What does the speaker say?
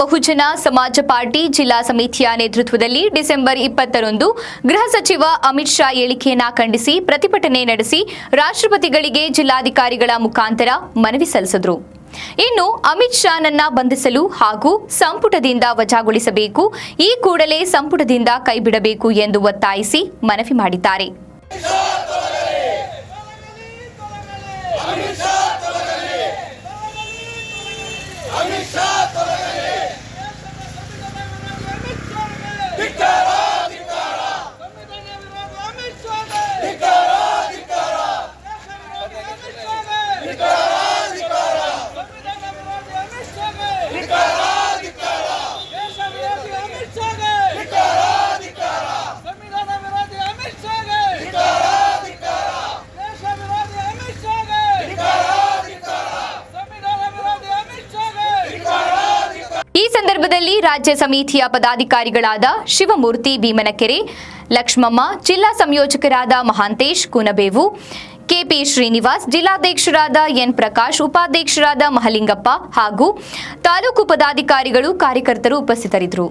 ಬಹುಜನ ಸಮಾಜ ಪಾರ್ಟಿ ಜಿಲ್ಲಾ ಸಮಿತಿಯ ನೇತೃತ್ವದಲ್ಲಿ ಡಿಸೆಂಬರ್ ಇಪ್ಪತ್ತರಂದು ಗೃಹ ಸಚಿವ ಅಮಿತ್ ಶಾ ಹೇಳಿಕೆಯನ್ನ ಖಂಡಿಸಿ ಪ್ರತಿಭಟನೆ ನಡೆಸಿ ರಾಷ್ಟ್ರಪತಿಗಳಿಗೆ ಜಿಲ್ಲಾಧಿಕಾರಿಗಳ ಮುಖಾಂತರ ಮನವಿ ಸಲ್ಲಿಸಿದರು. ಇನ್ನು ಅಮಿತ್ ಶಾನನ್ನ ಬಂಧಿಸಲು ಹಾಗೂ ಸಂಪುಟದಿಂದ ವಜಾಗೊಳಿಸಬೇಕು, ಈ ಕೂಡಲೇ ಸಂಪುಟದಿಂದ ಕೈಬಿಡಬೇಕು ಎಂದು ಒತ್ತಾಯಿಸಿ ಮನವಿ ಮಾಡಿದ್ದಾರೆ. ಸಂದರ್ಭದಲ್ಲಿ ರಾಜ್ಯ ಸಮಿತಿಯ ಪದಾಧಿಕಾರಿಗಳಾದ ಶಿವಮೂರ್ತಿ ಭೀಮನಕೆರೆ, ಲಕ್ಷ್ಮಮ್ಮ, ಜಿಲ್ಲಾ ಸಂಯೋಜಕರಾದ ಮಹಾಂತೇಶ್ ಕುನಬೇವು, ಕೆಪಿ ಶ್ರೀನಿವಾಸ್, ಜಿಲ್ಲಾಧ್ಯಕ್ಷರಾದ ಎನ್ ಪ್ರಕಾಶ್, ಉಪಾಧ್ಯಕ್ಷರಾದ ಮಹಲಿಂಗಪ್ಪ ಹಾಗೂ ತಾಲೂಕು ಪದಾಧಿಕಾರಿಗಳು, ಕಾರ್ಯಕರ್ತರು ಉಪಸ್ಥಿತರಿದ್ದರು.